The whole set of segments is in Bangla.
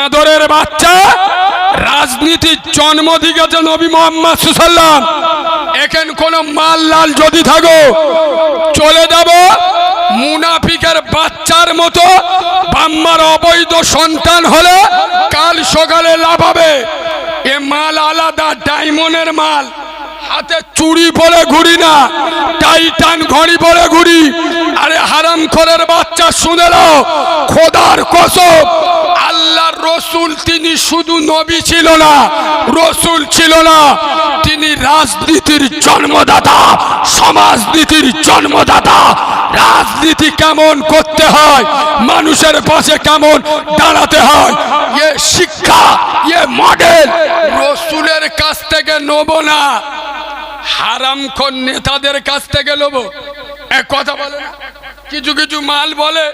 বাঁদরের বাচ্চা, রাজনীতির জন্ম দিয়েছে নবী মোহাম্মদ সুসাল্লাম এখান কোন মাল লাল যদি থাকো, চলে যাব মুনাফিকের বাচ্চার মতো, বাম্মার অবৈধ সন্তান হলে কাল সকালে লাভ হবে। এ মাল আলাদা, ডায়মন্ডের মাল। হাতে চুড়ি পরে ঘুরি না, টাইটান ঘড়ি পরে ঘুরি। আরে হারাম খরের বাচ্চা শুনে খোদার কসম আল্লাহর রসুল তিনি শুধু নবী ছিল না, রসুল ছিল না, তিনি রাজনীতির জন্মদাতা, সমাজনীতির জন্মদাতা। রাজনীতি কেমন করতে হয়, মানুষের পাশে কেমন দাঁড়াতে হয়, এ শিক্ষা, এ মডেল, রসুলের কাছ থেকে নেব না। হারামখোর নেতাদের কাছ থেকে নেব। এক কথা বলে না। কিছু কিছু মাল বলে,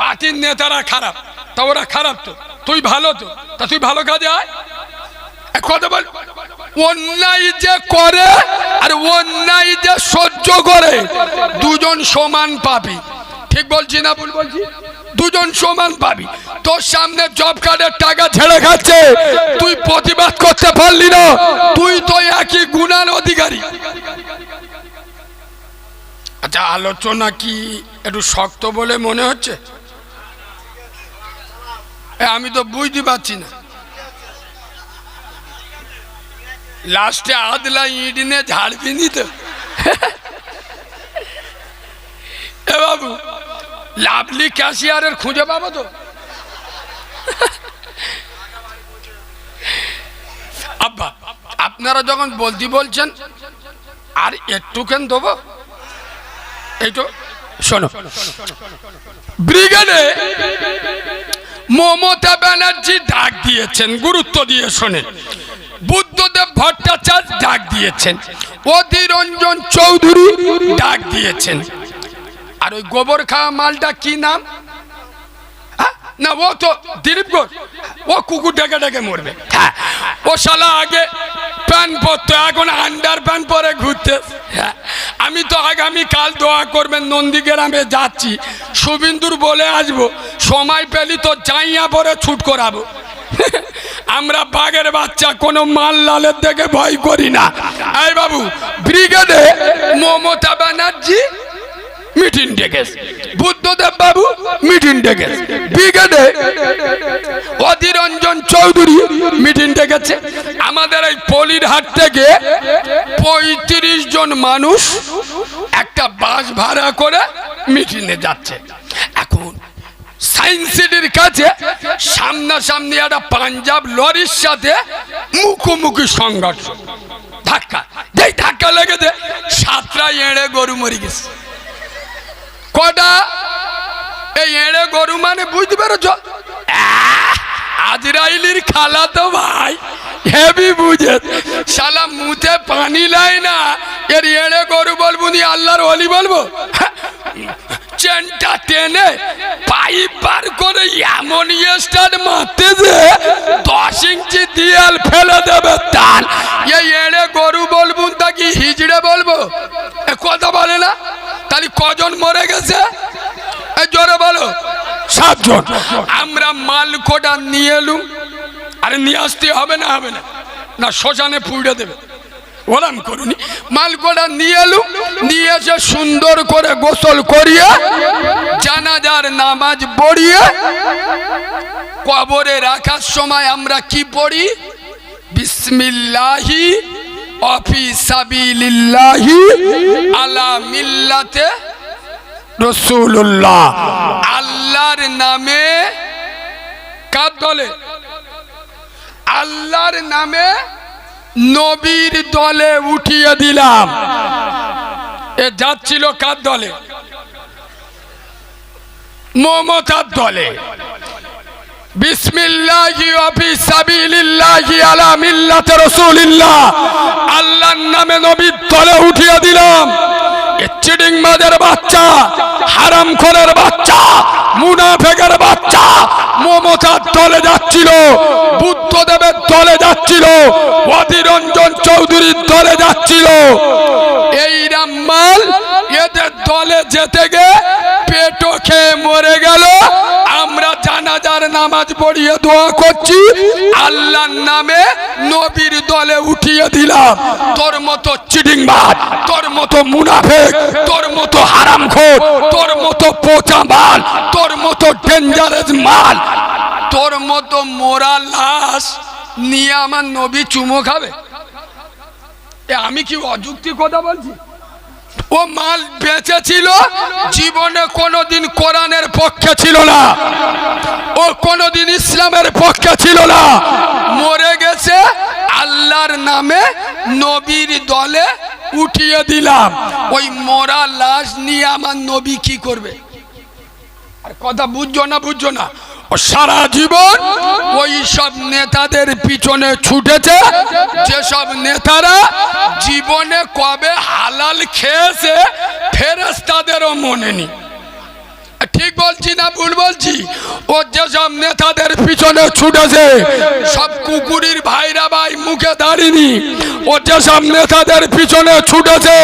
পার্টির নেতারা খারাপ, তা ওরা খারাপ তো। তুই ভালো তো? তা তুই ভালো কাজে আয়। কথা বল, অন্যায় যে করে আর অন্যায় যে সহ্য করে, দুজন সমান পাবি। ঠিক বলছি না ভুল বলছি? দুজন সমান পাবি। তোর সামনে জব কার্ডের টাকা ছেড়ে খাচ্ছে, তুই প্রতিবাদ করতে পারলি না। তুই তো একই গুণার অধিকারী। আচ্ছা আলোচনা কি একটু শক্ত বলে মনে হচ্ছে? আমি তো বুঝতে পারছি না। লাস্টে আদলা ইট নিয়ে ঝাড়বি নি তো। এ বাবু, লাভলি ক্যাশিয়ারের খুঁজে পাবো তো? আব্বা, আপনারা যখন বলতে বলছেন, আর একটুখান দেবো? এইটো শোনো। ব্রিগেডে মমতা ব্যানার্জি ডাক দিয়েছেন, গুরুত্ব দিয়ে শোনে। বুদ্ধদেব ভট্টাচার্য ডাক দিয়েছেন অধীরঞ্জন চৌধুরী ডাক দিয়েছেন। আর ওই গোবর খাওয়া মালটা কি নাম? না ও তো দিলীপ ঘোষ ও কুকুর ডেকে ডেকে মরবে। হ্যাঁ। ও শালা আগে প্যান্ট পরতো এখন আন্ডার প্যান্ট পরে ঘুরতে। হ্যাঁ, আমি তো আগামী কাল দোয়া করবেন নন্দীগ্রামে যাচ্ছি। শুভিন্দুর বলে আসব সময় পেলি তো জাইয়া পরে ছুট করাবো। আমরা বাঘের বাচ্চা কোনো মাল লালের দেখে ভয় করি না। এই বাবু ব্রিগেডে মমতা ব্যানার্জি মিটিং ডেকেছে। বুদ্ধদেব বাবু মিটিং ডেকেছে। ব্রিগেডে অধীরঞ্জন চৌধুরী মিটিং ডেকেছে। আমাদের এই পলির হাট থেকে পঁয়ত্রিশ জন মানুষ একটা বাস ভাড়া করে মিটিংয়ে যাচ্ছে। এখন সায়েন্স সিটির কাছে সামনাসামনি একটা পাঞ্জাব লরির সাথে মুখোমুখি সংঘর্ষ। ধাক্কা। যেই ধাক্কা লেগেছে, সাতটা এড়ে গরু মরে গেছে। কটা এই এড়ে গরু মানে বুঝতে পেরেছ? আজরাইলির খালা তো ভাই হেভি বুঝে। শালা মুখে পানি লাই না, এর এড়ে গরু বলব নি, আল্লাহর অলি বলব? চেনটা টেনে পাইপ বার করে এমন স্টার্ট মারতে যে দশ ইঞ্চি দিয়াল ফেলে দেবে তার। এই এড়ে গরু বলব তাকে হিজড়ে বলব? কথা বলে না? তাহলে কজন মরে গেছে? জোরে বলো। সাতজন আমরা মাল কোটা নিয়ে এলুম আরে নিয়ে আসতে হবে না হবে না। না শ্মশানে পুড়ে দেবে। ওরাম করুনি। মালকোটা নিয়ে এলুম নিয়ে এসে সুন্দর করে গোসল করিয়ে জানাজার নামাজ পড়িয়ে কবরে রাখার সময় আমরা কি পড়ি? বিসমিল্লাহি অফি সাবিলিল্লাহি আলা মিল্লাতে রসুল্লাহ আল্লাহর নামে কার দলে। আল্লাহর নামে নবীর দলে উঠিয়ে দিলাম। এ যাচ্ছিল কার দলে? মমতার দলে। আল্লাহর নামে নবীর দলে উঠিয়ে দিলাম। চিডিং মাদের বাচ্চা, হারাম খোলের বাচ্চা, মুনাফেকের বাচ্চা, মমতার দলে যাচ্ছিল, বুদ্ধদেবের দলে যাচ্ছিল অধীরঞ্জন চৌধুরীর দলে যাচ্ছিল। এইরা মাল এদের দলে যেতে গে পেটো খেয়ে মরে গেল। আমরা জানাজার নামাজ পড়িয়ে দোয়া করছি। আল্লাহর নামে নবীর দলে উঠিয়ে দিলাম। তোর মতো চিডিংবাজ তোর মতো মুনাফেক, তোর মতো হারামখোর, তোর মতো পচা মাল, তোর মতো ডেঞ্জারাস মাল, তোর মতো মোরা লাশ নিয়ে আমার নবী চুমো খাবে। আমি কি অযুক্তি কথা বলছি? ও মাল বেঁচে ছিল, জীবনে কোনোদিন কোরআনের পক্ষে ছিল না। ও কোনোদিন ইসলামের পক্ষে ছিল না। মরে গেছে, আল্লাহর নামে নবীর দলে উঠিয়ে দিলাম। ওই মরা লাশ নিয়ে আমার নবী কি করবে? আর কথা বুঝছ না বুঝছ না? ও সারা জীবন ওই সব নেতাদের পিছনে ছুটেছে। যেসব নেতারা জীবনে কবে হালাল খেয়েছে ফেরেস তাদেরও মনে নেই ঠিক বলছি না ভুল বলছি? ও যেসব নেতাদের পিছনে ছুটেছে সব কুকুরির ভাইরা ভাই মুখে দাঁড়িনি। ও যেসব নেতাদের পিছনে ছুটেছে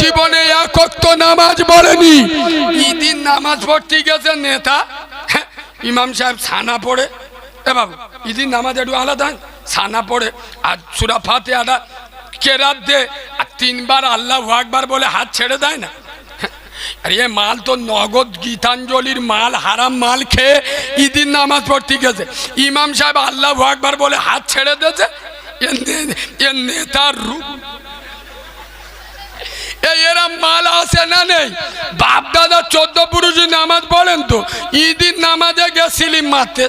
জীবনে একক তো নামাজ পড়েনি। ঈদিন নামাজ পড়তে গেছে নেতা? হ্যাঁ, ইমাম সাহেব ছানা পড়ে। এ বাবু ঈদিন নামাজ একটু আলাদা? ছানা পড়ে। আর সুরা ফাতে আদা কেরাত দে তিনবার আল্লাহ আকবার বলে হাত ছেড়ে দেয় না। আর মাল তো নগদ গীতাঞ্জলির মাল, হারাম মাল খেয়ে ঈদিন নামাজ পড়তে গেছে। ইমাম সাহেব আল্লাহ আকবার বলে হাত ছেড়ে দিয়েছে। নেতার রূপ। এরা মাল আছে না নেই? বাপ দাদা চোদ্দ পুরুষই নামাজ পড়েন তো। ঈদিন নামাজে গেছিলি মারতে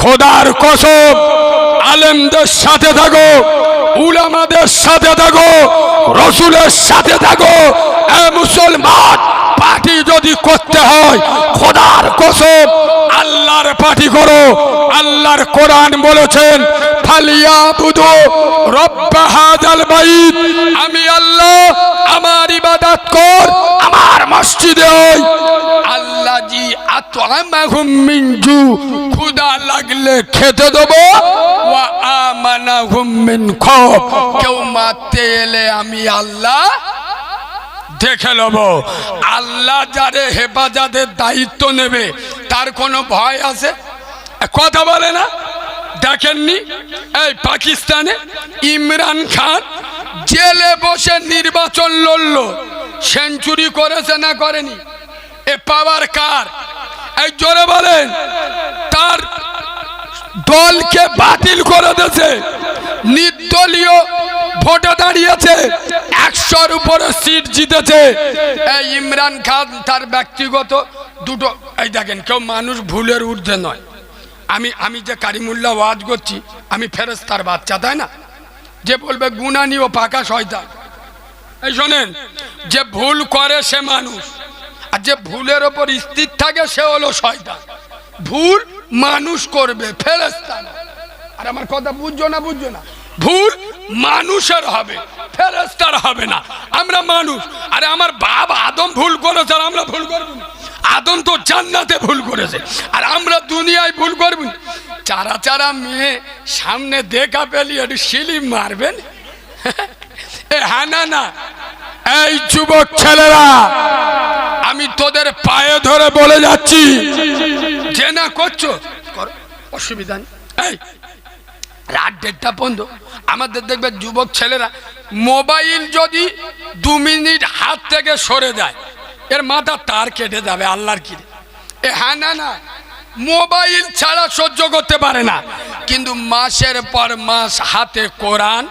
খোদার কসম, আলেমদের সাথে থাকো, উলামাদের সাথে থাকো, রসুলের সাথে থাকো। এ মুসলমান, পার্টি যদি করতে হয়, খোদার কসম, আল্লাহর পার্টি করো। আল্লাহর কোরআন বলেছেন আমি আল্লাহ, আমার ইবাদত কর, আমার মসজিদে ওই আল্লাহ জি আতআমাহুম মিন জু খুদা লাগলে খেতে দেবো। ওয়া আমানাহুম মিন খৌফ। কেউ মারতে এলে আমি আল্লাহ দেখে নেব। আল্লাহ যারে হেফাজতের দায়িত্ব নেবে, তার কোনো ভয় আছে? কথা বলে না? দেখেননি? এই পাকিস্তানে ইমরান খান জেলে বসে নির্বাচন লড়ল। সেঞ্চুরি করেছে না করেনি? এ পাওয়ার কার? এই জোরে বলেন, তার দলকে বাতিল করে দিয়েছে। নির্দলীয় ভোটে দাঁড়িয়েছে, একশোর উপরে সিট জিতেছে। এই ইমরান খান তার ব্যক্তিগত দুটো, এই দেখেন, কেউ মানুষ ভুলের ঊর্ধ্বে নয়। আমি আমি যে কারিমুল্লা ওয়াজ করছি, আমি ফেরেস্তার বাচ্চা, তাই না? যে বলবে, গুনানি ও পাকা শয়তান। এই শোনেন, যে ভুল করে সে মানুষ আর যে ভুলের ওপর স্থির থাকে, সে হলো শয়তান। ভুল মানুষ করবে ফেরেস্তা। আর আমার কথা বুঝছ না বুঝছ না? ভুল মানুষের হবে ফেরেস্তার হবে না। আমরা মানুষ। আরে আমার বাপ আদম ভুল করেছে আর আমরা ভুল করব। আদম তো জান্নাতে ভুল করেছে। আর আমরা দুনিয়ায় ভুল করব। চারা চারা মেয়ে, সামনে দেখা পেলি, একটু সিলিম মারবেন। হ্যাঁ না না। এই যুবক ছেলেরা আমি তোদের পায়ে ধরে বলে যাচ্ছি। যে না করছ করো, অসুবিধা নেই। রাত দেড়টা পর্যন্ত আমাদের দেখবে যুবক ছেলেরা মোবাইল যদি দু মিনিট হাত থেকে সরে যায় এর মাথা তার কেটে যাবে আল্লাহর কি এ হ্যাঁ না না মোবাইল ছাড়া সহ্য করতে পারে না। কিন্তু মাসের পর মাস হাতে কোরআন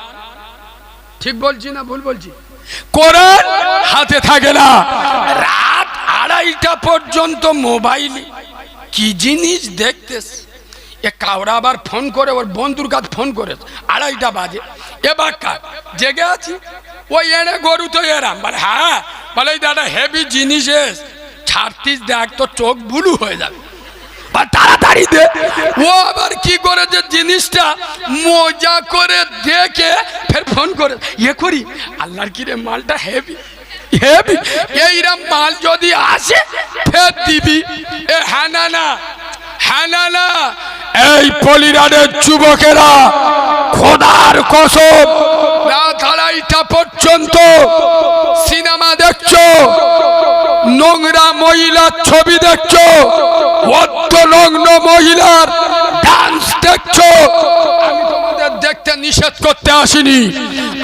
ঠিক বলছি না ভুল বলছি? কোরআন হাতে থাকে না। রাত আড়াইটা পর্যন্ত মোবাইল। কি জিনিস দেখতেস এ কাউরা আবার ফোন করে, ওর বন্ধুর কাছে ফোন করে। আড়াইটা বাজে। এ বাক্কা, জেগে আছি? ওই এনে গরু তো এরাম। বলে হ্যাঁ বলে দাদা হেভি জিনিস এস। ছাড়তিস দেখ তো চোখ বুলু হয়ে যাবে। তাড়াতাড়ি দে। ও আবার কি করে যে জিনিসটা মজা করে দেখে ফের ফোন করে ইয়ে করি আল্লাহর কি রে মালটা হেভি হেভি এইরকম মাল যদি আসে ফের দিবি। এ হ্যাঁ না না হ্যাঁ না না। এই পলিরাডের যুবকেরা খোদার কসম। রাত রাত আড়াইটা পর্যন্ত সিনেমা দেখছ। নোংরা মহিলার ছবি দেখছ? অর্ধনগ্ন মহিলার ডান্স দেখছ? আমি তোমাদের দেখতে নিষেধ করতে আসিনি।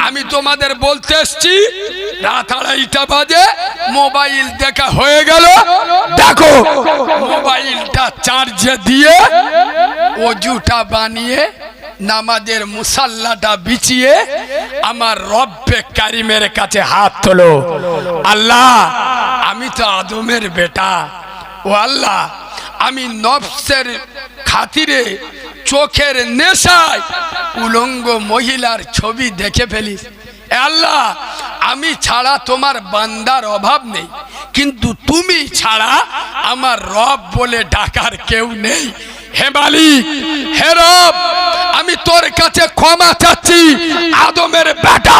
আমি তোমাদের বলতে এসছি, রাত আড়াইটা বাজে, মোবাইল দেখা হয়ে গেল। দেখো, মোবাইলটা চার্জে দিয়ে অজুটা বানিয়ে, নামাজের মুসাল্লাটা বিছিয়ে আমার রব্বে কারিমের কাছে হাত তোলো। আল্লাহ আমি তো আদমের বেটা। ও আল্লাহ, আমি নফসের খাতিরে চোখের নেশায় উলঙ্গ মহিলার ছবি দেখে ফেলিস আল্লাহ, আমি ছাড়া তোমার বান্দার অভাব নেই, কিন্তু তুমি ছাড়া আমার রব বলে ডাকার কেউ নেই। হে মালিক, হে রব, আমি তোর কাছে ক্ষমা চাচ্ছি। আদমের বেটা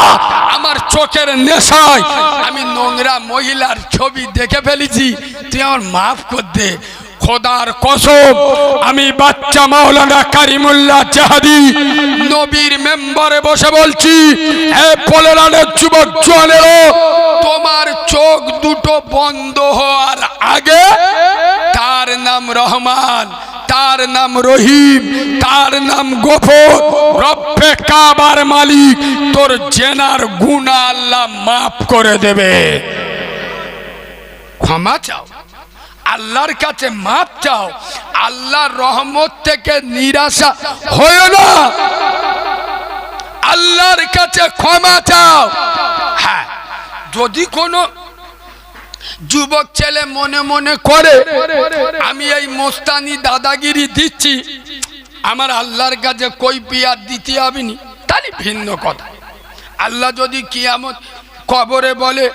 আমার চোখের নেশায়। আমি নোংরা মহিলার ছবি দেখে ফেলেছি। তুই আমার মাফ কর দে। খোদার কসম, আমি বাচ্চা মাওলানা কারিমুল্লাহ জাহাদি, নবীর মেম্বারে বসে বলছি, হে পোলেরানের যুবক জোয়ানেরও, তোমার চোখ দুটো বন্ধ হওয়ার আগে তার নাম রহমান। তার নাম রহিম, তার নাম গফর। রব্বে কাবার মালিক, তোর জেনার গুণা আল্লাহ মাফ করে দেবে। ক্ষমা চাও, আল্লাহর কাছে মাপ চাও, আল্লাহর রহমত থেকে নিরাশা হয় না। আল্লাহর কাছে ক্ষমা চাও। হ্যাঁ যদি কোনো যুবক ছেলে মনে মনে করে আমি এই মোস্তানি দাদাগিরি দিচ্ছি। আমার আল্লাহর কাছে কই পিয়ার দিতে হবে নি। তাহলে ভিন্ন কথা। আল্লাহ যদি কিয়ামত কবরে বলে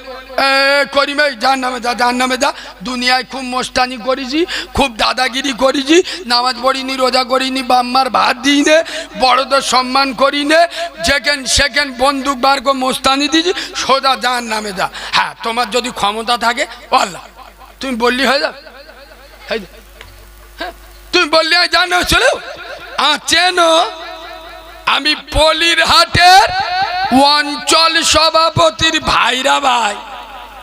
করিম যার নামে যা যার নামে যা। দুনিয়ায় খুব মোস্তানি করেছি, খুব দাদাগিরি করেছি। নামাজ পড়িনি, রোজা করিনি, বাম্মার ভাত দিই নে বড়দের সম্মান করি নে যেখান, সেখান বন্দুক বার করে মোস্তানি দিয়েছি, সোজা যার নামে যা। হ্যাঁ তোমার যদি ক্ষমতা থাকে আল্লাহ তুমি বললি হয়ে হয়ে তুমি বললি জানো চলো। চেনো, আমি পলির হাটের অঞ্চল সভাপতির ভাইরা ভাই।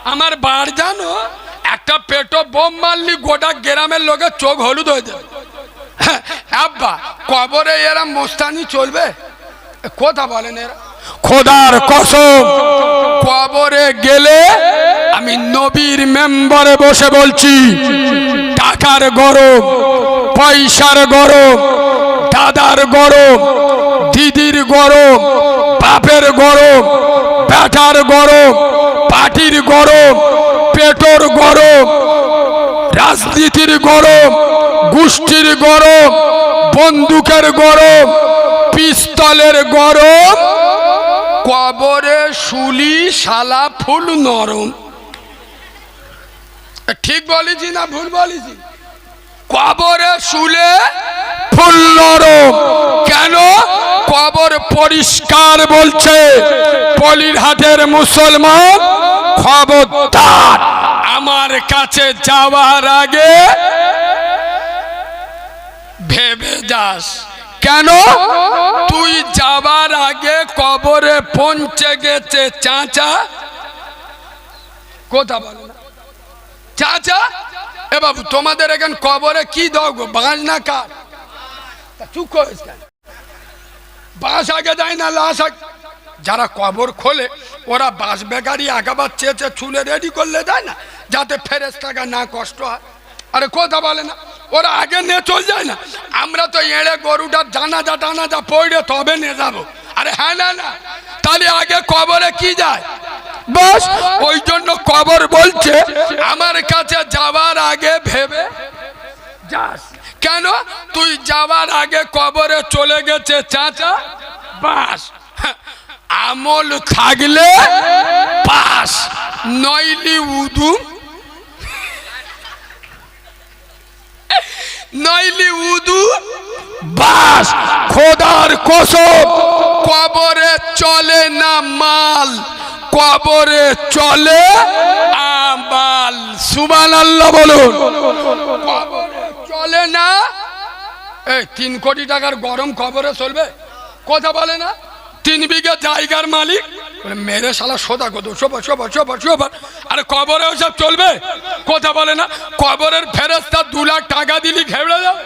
আমার বার জানো একটা পেটো বোম মারলি গোটা গ্রামের লোকের চোখ হলুদ হয়ে যাবে। হ্যাঁ, আব্বা কবরে এরা মোস্তানি চলবে? কথা বলেন এরা। খোদার কসম। কবরে গেলে আমি নবীর মেম্বারে বসে বলছি টাকার গরম পয়সার গরম দাদার গরম গরম, বাপের গরম ব্যাটার গরম পাটির গরম, পেটোর গরম, রাজনীতির গরম, গোষ্ঠীর গরম, বন্দুকের গরম, পিস্তলের গরম, কবরে শুলি, শালা ফুল নরম। ঠিক বলেছি না ভুল বলেছি? কবরে শুলে ফুল নরম। কেন? কবর পরিষ্কার বলছে, পলিরহাটের মুসলমান খবরদার। আমার কাছে যাওয়ার আগে ভেবে যাস। কেন? তুই যাবার আগে কবরে পৌঁছে গেছে, চাচা। কথা বলে চাচা, এ বাবু, তোমাদের এখানে কবরে কি দাও গো? বাঁশ না কাঠ? চুপ করিস বাঁশ আগে দেয় না, লাশ যারা কবর খোলে, ওরা বাঁশ বেকারি আগাবার চেয়েছে চুলে রেডি করলে দেয় না, যাতে ফেরেস টাকা না কষ্ট হয়। আরে কথা বলে না ওরা আগে নিয়ে চলে যায় না। আমরা তো এড়ে গরুটার জানাজা টানাজা পড়ে তবে নিয়ে যাব। আরে হ্যাঁ না না। তাহলে আগে কবরে কি যায়? বাস। ওই জন্য কবর বলছে আমার কাছে যাওয়ার আগে ভেবে যাস। কেন? তুই যাওয়ার আগে কবরে চলে গেছে চাচা। বাস। আমল থাকলে পাস নইলি উদুম নইলি উদু বাস খোদার কসম। কবরে চলে না মাল কবরে চলে আমাল। সুবান আল্লাহ বলুন। কবরে চলে না এই তিন কোটি টাকার গরম কবরে চলবে কথা বলে না? তিন বিঘা জায়গার মালিক। মেরে শালা সোদা কত শোভা শোভা শোভা শোভা। আরে কবরে ওসব চলবে? কথা বলে না, কবরের ফেরস্তা দু লাখ টাকা দিলি ঘেবড়ে যাবে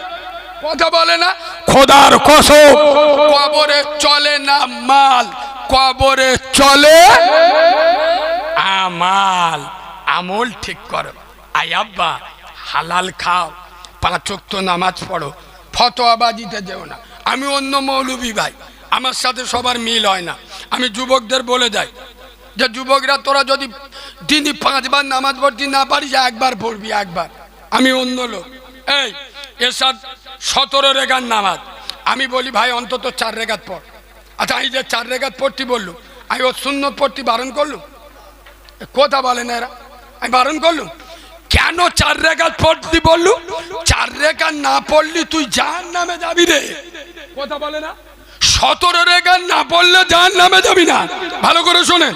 কথা বলে না, খোদার কসম, কবরে চলে না মাল, কবরে চলে আমাল। আমল ঠিক করো। আই আব্বা, হালাল খাও। পাঁচ ওয়াক্ত নামাজ পড়ো। ফতোয়াবাজিতে যেও না। আমি অন্য মৌলবী ভাই। আমার সাথে সবার মিল হয় না। আমি যুবকদের বলে যাই যে, যুবকরা, তোরা যদি দিনই পাঁচবার নামাজ পড়তে না পারিস, একবার পড়বি, একবার। আমি অন্য লোক। এই এরশাদ সতেরো রেগার নামাজ। আমি বলি, ভাই, অন্তত চার রেগাত পড়। আচ্ছা এই যে চার রেগাত পড়তি বললু আমি ওর শূন্য পড়তি বারণ করলুম? কথা বলে না এরা। আমি বারণ করলুম, কেন চার রেখাত পড়তি বললু চার রেখা না পড়লি তুই জাহান নামে যাবি রে। কথা বলে না? সতেরো রেখা না পড়লে যার নামে যাবি না। ভালো করে শোনেন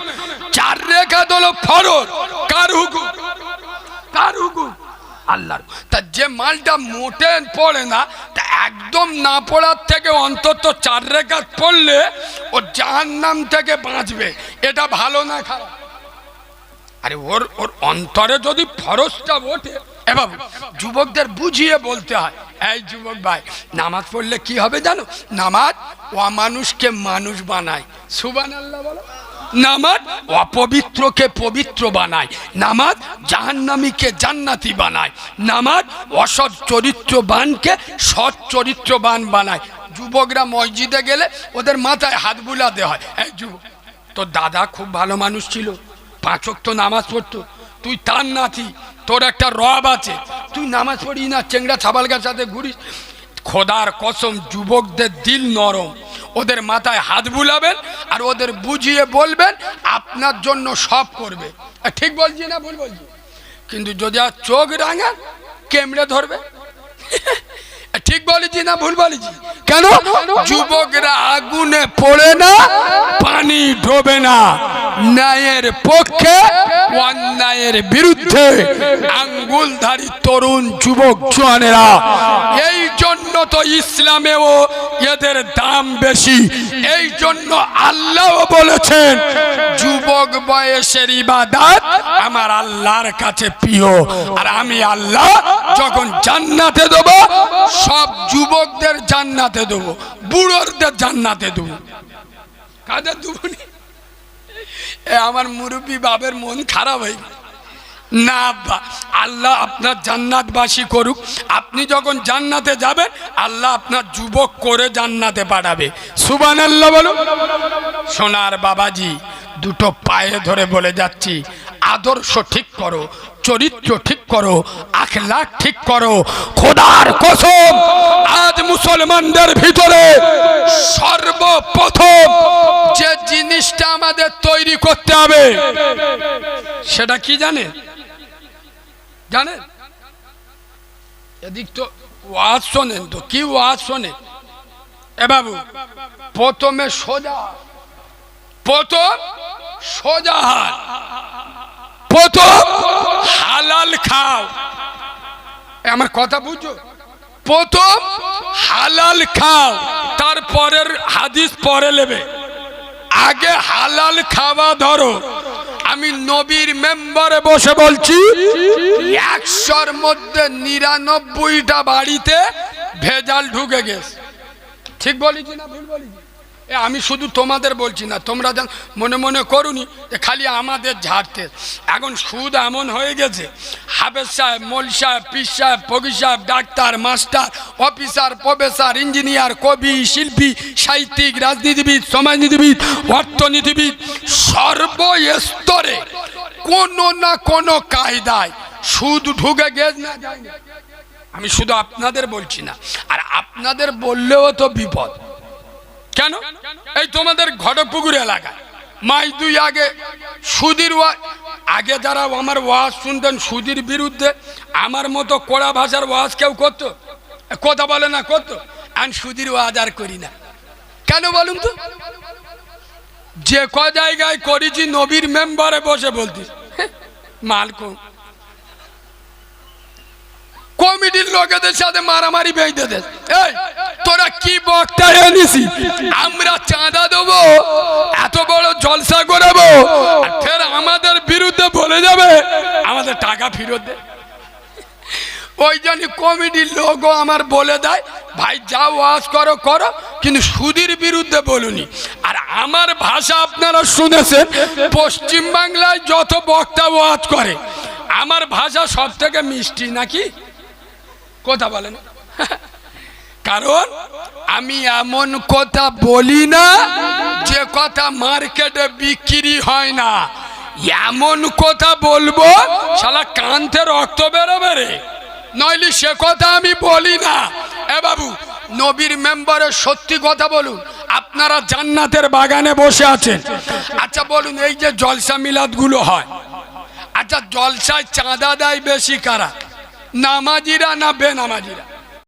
চার রেখা হলো ফরজ। কার হুকুম? কার হুকুম? আল্লাহর। তা যে মালটা মোটে পড়ে না, তা একদম না পড়ার থেকে অন্তত চার রেখাত পড়লে ও জাহান্নাম থেকে বাঁচবে। এটা ভালো না খারাপ? আরে ওর ওর অন্তরে যদি ফরজটা ওঠে, এ যুবকদের বুঝিয়ে বলতে হয়। এই যুবক ভাই, নামাজ পড়লে কি হবে জানো? নামাজ অমানুষকে মানুষ বানায়। সুবান আল্লাহ বলো। নামাজ অপবিত্রকে পবিত্র বানায়। নামাজ জাহান্নামীকে জান্নাতি বানায়। নামাজ অসৎ চরিত্রবানকে সৎ চরিত্রবান বানায়। যুবকরা মসজিদে গেলে ওদের মাথায় হাত বুলাতে হয়। এই যুবক, তোর দাদা খুব ভালো মানুষ ছিল। পাঁচক তো নামাজ পড়তো। তুই তার নাতি তোর একটা রব আছে। তুই নামাজ পড়ি না, চেংড়া ছাবাল গাছ সাথে ঘুরিস। খোদার কসম, যুবকদের দিল নরম। ওদের মাথায় হাত বুলাবেন আর ওদের বুঝিয়ে বলবেন, আপনার জন্য সব করবে। ঠিক বলছি না ভুল বলছি? কিন্তু যদি আর চোখ রাঙা কেমড়ে ধরবে? ঠিক বলেছি না ভুল বলেছি? কেন? যুবকরা আগুনে পড়ে না পানি ঢোবে না। ন্যায়ের পক্ষে অন্যায়ের বিরুদ্ধে আঙ্গুলধারী তরুণ যুবক জোয়ানেরা এই জন্য তো ইসলামেও এদের দাম বেশি। এই জন্য আল্লাহ বলেছেন যুবক বয়সের ইবাদত আমার আল্লাহর কাছে প্রিয়। আর আমি আল্লাহ যখন জান্নাতে দেব সব যুবকদের জান্নাতে দেব বুড়োরদের জান্নাতে দেব। কাদের দেবো? এ আমার মুরব্বী বাবের মন খারাপ হয়ে না আব্বা, আল্লাহ আপনার জান্নাতবাসী করুক। আপনি যখন জান্নাতে যাবেন, আল্লাহ আপনার যুবক করে জান্নাতে পাঠাবে। সুবান আল্লাহ বলো সোনার বাবাজি, দুটো পায়ে ধরে বলে যাচ্ছি আদর্শ ঠিক করো, চরিত্র ঠিক করো, আখলাখ ঠিক করো, খোদার কসম আজ মুসলমানদের ভিতরে সর্বপ্রথম যে জিনিসটা আমাদের তৈরি করতে হবে, সেটা কি জানে? জানেন এদিক তো ওয়াজ শোনেন তো, কি ওয়াজ শোনেন এ বাবু, প্রথমে সোজা, প্রথম সোজা হাত। প্রথম হালাল খাও। আমার কথা বুঝছ? প্রথম হালাল খাও, তারপরের হাদিস পরে নেবে। আগে হালাল খাওয়া ধরো। আমি নবীর মেম্বারে বসে বলছি, একশোর মধ্যে নিরানব্বইটা বাড়িতে ভেজাল ঢুকে গেছে। ঠিক বলেছি না ভুল বলেছি? এ, আমি শুধু তোমাদের বলছি না, তোমরা যেন মনে মনে করুনি যে খালি আমাদের ঝাড়তে। এখন সুদ এমন হয়ে গেছে, হাফেজ সাহেব, মল সাহেব পিস সাহেব, ফকির সাহেব, doctor, master, officer, professor, engineer, কবি, শিল্পী, সাহিত্যিক, রাজনীতিবিদ, সমাজনীতিবিদ, অর্থনীতিবিদ, সর্বস্তরে কোনো না কোনো কায়দায় সুদ ঢুকে গেছে না আমি শুধু আপনাদের বলছি না, আর আপনাদের বললেও তো বিপদ। কেন? এই তোমাদের ঘটপুকুর এলাকায় মাই দুই আগে সুদির আগে যারা আমার ওয়াজ শুনতেন সুদির বিরুদ্ধে, আমার মতো কড়া ভাষার ওয়াজ কেউ করতো? কথা বলে না, করতো? আমি সুদির ওয়াজ আর করি না। কেন বলুন তো? যে ক জায়গায় করেছি, নবীর মেম্বারে বসে বলতিস মালকো কমিটির লোকেদের সাথে মারামারি বেঁধে দে। এই, তোরা কি বক্তা এনেছি আমরা চাঁদা দেবো, এত বড় জলসা করাবো ফের আমাদের বিরুদ্ধে বলে যাবে, আমাদের টাকা ফেরত দে। ওই জন্য কমিটির লোকও আমার বলে দেয়, ভাই, যা ওয়াজ করো করো, কিন্তু সুদীর বিরুদ্ধে বলুনি। আর আমার ভাষা আপনারা শুনেছেন পশ্চিম বাংলায় যত বক্তা ওয়াজ করে, আমার ভাষা সব থেকে মিষ্টি নাকি? কথা বলেন। কারণ আমি এমন কথা বলি না যে কথা মার্কেটে বিক্রি হয় না। এমন কথা বলব, শালা কান্তে রক্ত বেরোবে রে। নইলে সে কথা আমি বলি না। এ বাবু, নবীর মেম্বারের সত্যি কথা বলুন, আপনারা জান্নাতের বাগানে বসে আছেন। আচ্ছা বলুন, এই যে জলসা মিলাদগুলো হয় আচ্ছা জলসায় চাঁদা দেয় বেশি কারা? নামাজিরা না বেনামাজিরা